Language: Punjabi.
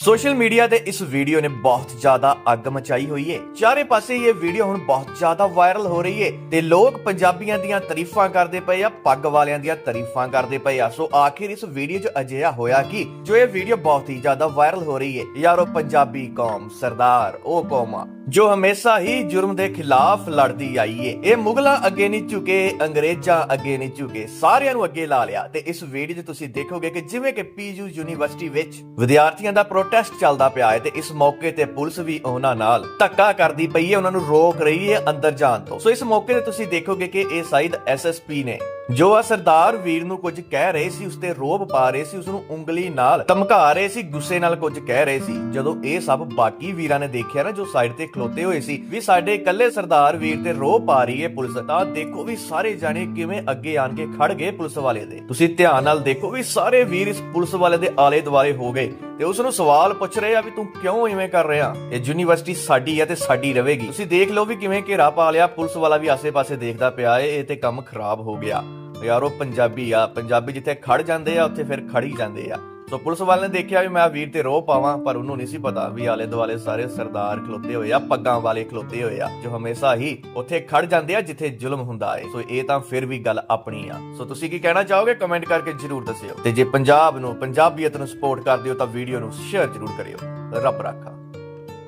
ਸੋਸ਼ਲ ਮੀਡੀਆ ਤੇ ਇਸ ਵੀਡੀਓ ਨੇ ਬਹੁਤ ਜ਼ਿਆਦਾ ਅੱਗ ਮਚਾਈ ਹੋਈ ਏ। ਚਾਰੇ ਪਾਸੇ ਇਹ ਵੀਡੀਓ ਹੁਣ ਬਹੁਤ ਜ਼ਿਆਦਾ ਵਾਇਰਲ ਹੋ ਰਹੀ ਏ ਤੇ ਲੋਕ ਪੰਜਾਬੀਆਂ ਦੀਆਂ ਤਾਰੀਫਾਂ ਕਰਦੇ ਪਏ ਆ, ਪੱਗ ਵਾਲਿਆਂ ਦੀਆਂ ਤਾਰੀਫਾਂ ਕਰਦੇ ਪਏ ਆ। ਸੋ ਆਖਿਰ ਇਸ ਵੀਡੀਓ 'ਚ ਅਜਿਹਾ ਹੋਇਆ ਕਿ, ਜੋ ਇਹ ਵੀਡੀਓ ਬਹੁਤ ਹੀ ਜ਼ਿਆਦਾ ਵਾਇਰਲ ਹੋ ਰਹੀ ਏ। ਯਾਰੋ ਪੰਜਾਬੀ ਕੌਮ ਸਰਦਾਰ ਉਹ ਕੌਮ। ਜੋ ਹਮੇਸ਼ਾ ਹੀ ਜੁਰਮ ਦੇ ਖਿਲਾਫ ਲੜਦੀ ਆਈ ਏ। ਇਹ ਮੁਗਲਾਂ ਅੱਗੇ ਨਹੀਂ ਝੁਕੇ, ਅੰਗਰੇਜ਼ਾਂ ਅੱਗੇ ਨਹੀਂ ਝੁਕੇ। ਸਾਰਿਆਂ ਨੂੰ ਅੱਗੇ ਲਾ ਲਿਆ। ਤੇ ਇਸ ਵੀਡੀਓ 'ਚ ਤੁਸੀਂ ਦੇਖੋਗੇ ਕਿ ਜਿਵੇਂ ਕਿ ਪੀਯੂ ਯੂਨੀਵਰਸਿਟੀ ਵਿੱਚ ਵਿਦਿਆਰਥੀਆਂ ਦਾ ਪ੍ਰੋਟੈਸਟ ਚੱਲਦਾ ਪਿਆ ਹੈ ਤੇ ਇਸ ਮੌਕੇ ਤੇ ਪੁਲਿਸ ਵੀ ਉਹਨਾਂ ਨਾਲ ਧੱਕਾ ਕਰਦੀ ਪਈ ਹੈ ਉਹਨਾਂ ਨੂੰ ਰੋਕ ਰਹੀ ਹੈ ਅੰਦਰ ਜਾਣ ਤੋਂ। ਸੋ ਇਸ ਮੌਕੇ ਤੇ ਤੁਸੀਂ ਦੇਖੋਗੇ ਕਿ ਇਹ ਸ਼ਾਇਦ ਐਸਐਸਪੀ ਨੇ ਜੋ ਆ ਸਰਦਾਰ ਵੀਰ ਨੂੰ ਕੁਝ ਕਹਿ ਰਹੇ ਸੀ ਉਸ ਤੇ ਰੋਬ ਪਾ ਰਹੇ ਸੀ ਉਸ ਨੂੰ ਉਂਗਲੀ ਨਾਲ ਧਮਕਾ ਰਹੇ ਸੀ, ਗੁੱਸੇ ਨਾਲ ਕੁਝ ਕਹਿ ਰਹੇ ਸੀ। ਜਦੋਂ ਇਹ ਸਭ ਬਾਕੀ ਵੀਰਾਂ ਨੇ ਦੇਖਿਆ ਨਾ, ਜੋ ਸਾਈਡ ਤੇ ਖਲੋਤੇ ਹੋਏ ਸੀ, ਵੀ ਸਾਡੇ ਇਕੱਲੇ ਸਰਦਾਰ ਵੀਰ ਤੇ ਰੋਬ ਪਾ ਰਹੀ ਹੈ ਪੁਲਿਸ, ਤਾਂ ਦੇਖੋ ਵੀ ਸਾਰੇ ਜਾਣੇ ਕਿਵੇਂ ਅੱਗੇ ਆਣ ਕੇ ਖੜ ਗਏ ਪੁਲਿਸ ਵਾਲੇ ਦੇ। ਤੁਸੀਂ ਧਿਆਨ ਨਾਲ ਦੇਖੋ ਵੀ ਸਾਰੇ ਵੀਰ ਇਸ ਪੁਲਿਸ ਵਾਲੇ ਦੇ ਆਲੇ ਦੁਆਲੇ ਹੋ ਗਏ ਤੇ ਉਸ ਨੂੰ ਸਵਾਲ ਪੁੱਛ ਰਹੇ ਆ ਵੀ ਤੂੰ ਕਿਉਂ ਇਵੇਂ ਕਰ ਰਿਹਾ? ਇਹ ਯੂਨੀਵਰਸਿਟੀ ਸਾਡੀ ਹੈ ਤੇ ਸਾਡੀ ਰਹੇਗੀ ਤੁਸੀਂ ਦੇਖ ਲਓ ਵੀ ਕਿਵੇਂ ਘੇਰਾ ਪਾ ਲਿਆ, ਪੁਲਿਸ ਵਾਲਾ ਵੀ ਆਸੇ-ਪਾਸੇ ਦੇਖਦਾ ਪਿਆ ਏ, ਇਹ ਤੇ ਕੰਮ ਖਰਾਬ ਹੋ ਗਿਆ। ਯਾਰੋ ਪੰਜਾਬੀ ਆ, ਪੰਜਾਬੀ ਜਿੱਥੇ ਖੜ ਜਾਂਦੇ ਆ, ਉੱਥੇ ਫਿਰ ਖੜ ਹੀ ਜਾਂਦੇ ਆ। ਸੋ ਪੁਲਿਸ ਵਾਲੇ ਨੇ ਦੇਖਿਆ ਵੀ ਮੈਂ ਵੀਰ ਤੇ ਰੋਹ ਪਾਵਾਂ, ਪਰ ਉਹਨੂੰ ਨਹੀਂ ਸੀ ਪਤਾ ਵੀ ਆਲੇ ਦੁਆਲੇ ਸਾਰੇ ਸਰਦਾਰ ਖਲੋਤੇ ਹੋਏ ਆ, ਪੱਗਾਂ ਵਾਲੇ ਖਲੋਤੇ ਹੋਏ ਆ, ਜੋ ਹਮੇਸ਼ਾ ਹੀ ਉੱਥੇ ਖੜ ਜਾਂਦੇ ਆ, ਜਿੱਥੇ ਜ਼ੁਲਮ ਹੁੰਦਾ ਏ। ਸੋ ਇਹ ਤਾਂ ਫਿਰ ਵੀ ਗੱਲ ਆਪਣੀ ਆ। ਸੋ ਤੁਸੀਂ ਕੀ ਕਹਿਣਾ ਚਾਹੋਗੇ? ਕਮੈਂਟ ਕਰਕੇ ਜਰੂਰ ਦੱਸਿਓ। ਤੇ ਜੇ ਪੰਜਾਬ ਨੂੰ, ਪੰਜਾਬੀਅਤ ਨੂੰ ਸਪੋਰਟ ਕਰਦੇ ਹੋ ਤਾਂ ਵੀਡੀਓ ਨੂੰ ਸ਼ੇਅਰ ਜਰੂਰ ਕਰਿਓ। ਰੱਬ ਰਾਖਾ।